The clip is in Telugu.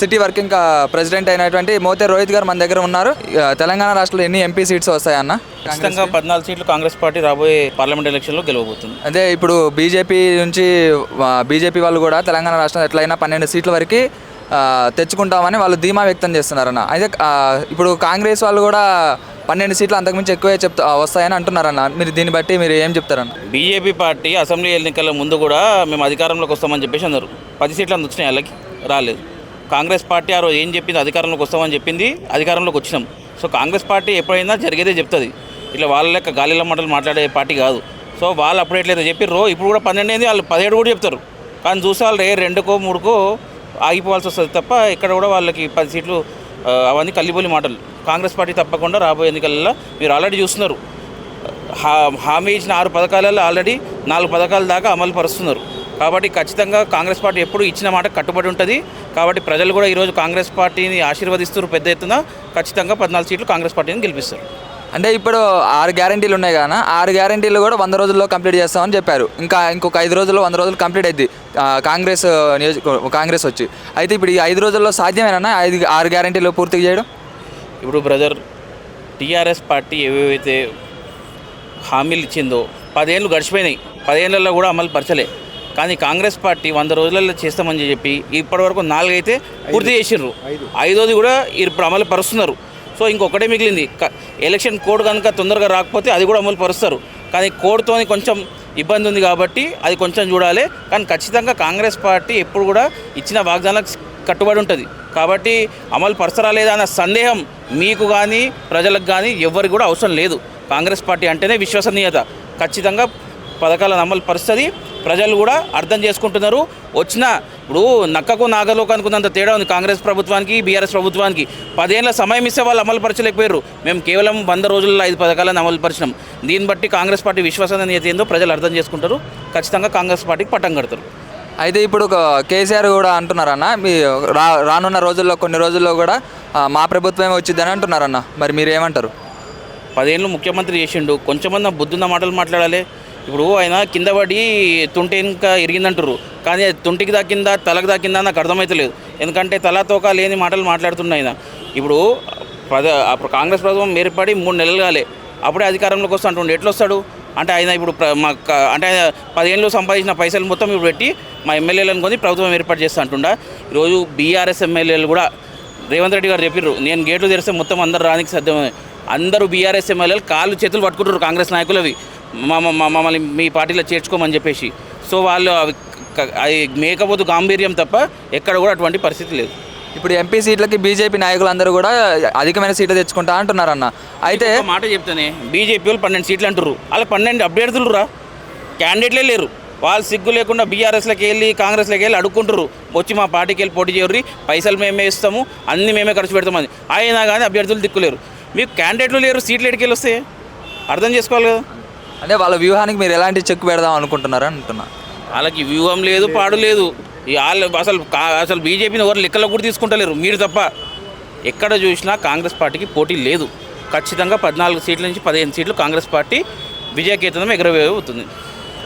సిటీ వర్కింగ్ ప్రెసిడెంట్ అయినటువంటి మోతే రోహిత్ గారు మన దగ్గర ఉన్నారు. తెలంగాణ రాష్ట్రంలో ఎన్ని ఎంపీ సీట్స్ వస్తాయన్న ఖచ్చితంగా పద్నాలుగు సీట్లు కాంగ్రెస్ పార్టీ రాబోయే పార్లమెంట్ ఎలక్షన్లో గెలవబోతుంది. అదే ఇప్పుడు బీజేపీ నుంచి బీజేపీ వాళ్ళు కూడా తెలంగాణ రాష్ట్రం ఎట్లయినా పన్నెండు సీట్ల వరకు తెచ్చుకుంటామని వాళ్ళు ధీమా వ్యక్తం చేస్తున్నారన్న. అయితే ఇప్పుడు కాంగ్రెస్ వాళ్ళు కూడా పన్నెండు సీట్లు అంతకుమించి ఎక్కువే చెప్తా వస్తాయని అంటున్నారన్న. మీరు దీన్ని బట్టి మీరు ఏం చెప్తారన్న? బీజేపీ పార్టీ అసెంబ్లీ ఎన్నికల ముందు కూడా మేము అధికారంలోకి వస్తామని చెప్పేసి అన్నారు. పది సీట్లు అంత వచ్చినాయి వాళ్ళకి రాలేదు. కాంగ్రెస్ పార్టీ ఆ రోజు ఏం చెప్పింది? అధికారంలోకి వస్తామని చెప్పింది. అధికారంలోకి వచ్చినాం. సో కాంగ్రెస్ పార్టీ ఎప్పుడైనా జరిగేదే చెప్తుంది. ఇట్లా వాళ్ళ లెక్క గాలిలో మాటలు మాట్లాడే పార్టీ కాదు. సో వాళ్ళు అప్పుడు ఎట్లయితే చెప్పిర్రో ఇప్పుడు కూడా పన్నెండు అయింది. వాళ్ళు పదిహేడు కూడా చెప్తారు. కానీ చూసే వాళ్ళు రెండుకో మూడుకో ఆగిపోవాల్సి వస్తుంది తప్ప ఇక్కడ కూడా వాళ్ళకి పది సీట్లు అవన్నీ కల్లిబొలి మాటలు. కాంగ్రెస్ పార్టీ తప్పకుండా రాబోయే ఎన్నికలలో మీరు ఆల్రెడీ చూస్తున్నారు. హా హామీ ఇచ్చిన ఆరు పథకాలలో ఆల్రెడీ నాలుగు పథకాల దాకా అమలు పరుస్తున్నారు. కాబట్టి ఖచ్చితంగా కాంగ్రెస్ పార్టీ ఎప్పుడు ఇచ్చిన మాట కట్టుబడి ఉంటుంది. కాబట్టి ప్రజలు కూడా ఈరోజు కాంగ్రెస్ పార్టీని ఆశీర్వదిస్తారు పెద్ద ఎత్తున. ఖచ్చితంగా పద్నాలుగు సీట్లు కాంగ్రెస్ పార్టీని గెలిపిస్తారు. అంటే ఇప్పుడు ఆరు గ్యారంటీలు ఉన్నాయి కదా ఆరు గ్యారంటీలు కూడా వంద రోజుల్లో కంప్లీట్ చేస్తామని చెప్పారు. ఇంకా ఇంకొక ఐదు రోజుల్లో వంద రోజులు కంప్లీట్ అయింది కాంగ్రెస్ నియోజక కాంగ్రెస్ వచ్చి. అయితే ఇప్పుడు ఈ ఐదు రోజుల్లో సాధ్యమేనా ఐదు ఆరు గ్యారంటీలు పూర్తిగా చేయడం? ఇప్పుడు బ్రదర్ టీఆర్ఎస్ పార్టీ ఏవేవైతే హామీలు ఇచ్చిందో పదేళ్ళు గడిచిపోయినాయి. పదేళ్ళలో కూడా అమలు పరచలే. కానీ కాంగ్రెస్ పార్టీ వంద రోజులలో చేస్తామని చెప్పి ఇప్పటివరకు నాలుగైతే పూర్తి చేసిర్రు. ఐదోది కూడా ఇప్పుడు అమలు పరుస్తున్నారు. సో ఇంకొకటే మిగిలింది. ఎలక్షన్ కోడ్ కనుక తొందరగా రాకపోతే అది కూడా అమలు పరుస్తారు. కానీ కోడ్తోని కొంచెం ఇబ్బంది ఉంది కాబట్టి అది కొంచెం చూడాలి. కానీ ఖచ్చితంగా కాంగ్రెస్ పార్టీ ఎప్పుడు కూడా ఇచ్చిన వాగ్దానాలకు కట్టుబడి ఉంటుంది. కాబట్టి అమలు పరచరా లేదా అన్న సందేహం మీకు కానీ ప్రజలకు కానీ ఎవరికి కూడా అవసరం లేదు. కాంగ్రెస్ పార్టీ అంటేనే విశ్వసనీయత. ఖచ్చితంగా పథకాలను అమలు పరుస్తుంది ప్రజలు కూడా అర్థం చేసుకుంటున్నారు. వచ్చిన ఇప్పుడు నక్కకు నాగలోకి అనుకున్నంత తేడా ఉంది. కాంగ్రెస్ ప్రభుత్వానికి బీఆర్ఎస్ ప్రభుత్వానికి. పదేళ్ళ సమయం ఇస్తే వాళ్ళు అమలు పరచలేకపోయారు. మేము కేవలం వంద రోజుల్లో ఐదు పథకాలను అమలు పరిచినాం. దీన్ని బట్టి కాంగ్రెస్ పార్టీ విశ్వసనీయత ఏందో ప్రజలు అర్థం చేసుకుంటారు. ఖచ్చితంగా కాంగ్రెస్ పార్టీకి పట్టం కడతారు. అయితే ఇప్పుడు ఒక కేసీఆర్ కూడా అంటున్నారన్న. మీ రా రానున్న రోజుల్లో కొన్ని రోజుల్లో కూడా మా ప్రభుత్వమే వచ్చిందని అంటున్నారన్న. మరి మీరు ఏమంటారు పదేళ్ళు ముఖ్యమంత్రి చేసిండు. కొంచెమన్నా బుద్ధున్న మాటలు మాట్లాడాలి. ఇప్పుడు ఆయన కింద పడి తుంటి ఇంకా ఇరిగిందంటారు కానీ తుంటికి దాకిందా తలకు దాకిందా నాకు అర్థమవుతలేదు ఎందుకంటే తల తోక లేని మాటలు మాట్లాడుతున్నాయి ఆయన. ఇప్పుడు పద అప్పుడు కాంగ్రెస్ ప్రభుత్వం ఏర్పడి మూడు నెలలు కాలే. అప్పుడే అధికారంలోకి వస్తా అంటుండే ఎట్లా వస్తాడు? అంటే ఆయన ఇప్పుడు ప్ర- మా అంటే ఆయన పదిహేనులో సంపాదించిన పైసలు మొత్తం ఇప్పుడు పెట్టి మా ఎమ్మెల్యేలను కొని ప్రభుత్వం ఏర్పాటు చేస్తా అంటుండ. ఈరోజు బీఆర్ఎస్ ఎమ్మెల్యేలు కూడా రేవంత్ రెడ్డి గారు చెప్పిర్రు నేను గేట్లు తెరిస్తే మొత్తం అందరు రానికి సాధ్యమే అందరూ బీఆర్ఎస్ ఎమ్మెల్యేలు కాళ్ళు చేతులు పట్టుకుంటారు కాంగ్రెస్ నాయకులవి. మమ్మల్ని మీ పార్టీలో చేర్చుకోమని చెప్పేసి. సో వాళ్ళు అవి అది మేకపోతు గాంభీర్యం తప్ప ఎక్కడ కూడా అటువంటి పరిస్థితి లేదు. ఇప్పుడు ఎంపీ సీట్లకి బీజేపీ నాయకులందరూ కూడా అధికమైన సీట్లు తెచ్చుకుంటా అంటున్నారన్న అయితే మాట చెప్తానే బీజేపీ వాళ్ళు పన్నెండు సీట్లు అంటారు అలా పన్నెండు అభ్యర్థులు రా. క్యాండిడేట్లే లేరు. వాళ్ళు సిగ్గు లేకుండా బీఆర్ఎస్లోకి వెళ్ళి కాంగ్రెస్లోకి వెళ్ళి అడుక్కుంటారు వచ్చి మా పార్టీకి వెళ్ళి పోటీ చేయరు పైసలు మేమే ఇస్తాము అన్నీ మేమే ఖర్చు పెడతామని. అయినా కానీ అభ్యర్థులు దిక్కులేరు. మీకు క్యాండిడేట్లు లేరు సీట్లు ఎడికి వెళ్ళి వస్తాయి? అర్థం చేసుకోవాలి కదా? అంటే వాళ్ళ వ్యూహానికి మీరు ఎలాంటి చెక్ పెడదాం అనుకుంటున్నారని అంటున్నా. వాళ్ళకి వ్యూహం లేదు పాడు లేదు. ఈ వాళ్ళు అసలు అసలు బీజేపీని ఎవరు లెక్కలో కూడా తీసుకుంటలేరు. మీరు తప్ప ఎక్కడ చూసినా కాంగ్రెస్ పార్టీకి పోటీ లేదు. ఖచ్చితంగా పద్నాలుగు సీట్ల నుంచి పదిహేను సీట్లు కాంగ్రెస్ పార్టీ విజయకేతనం ఎగరవేయబోతుంది.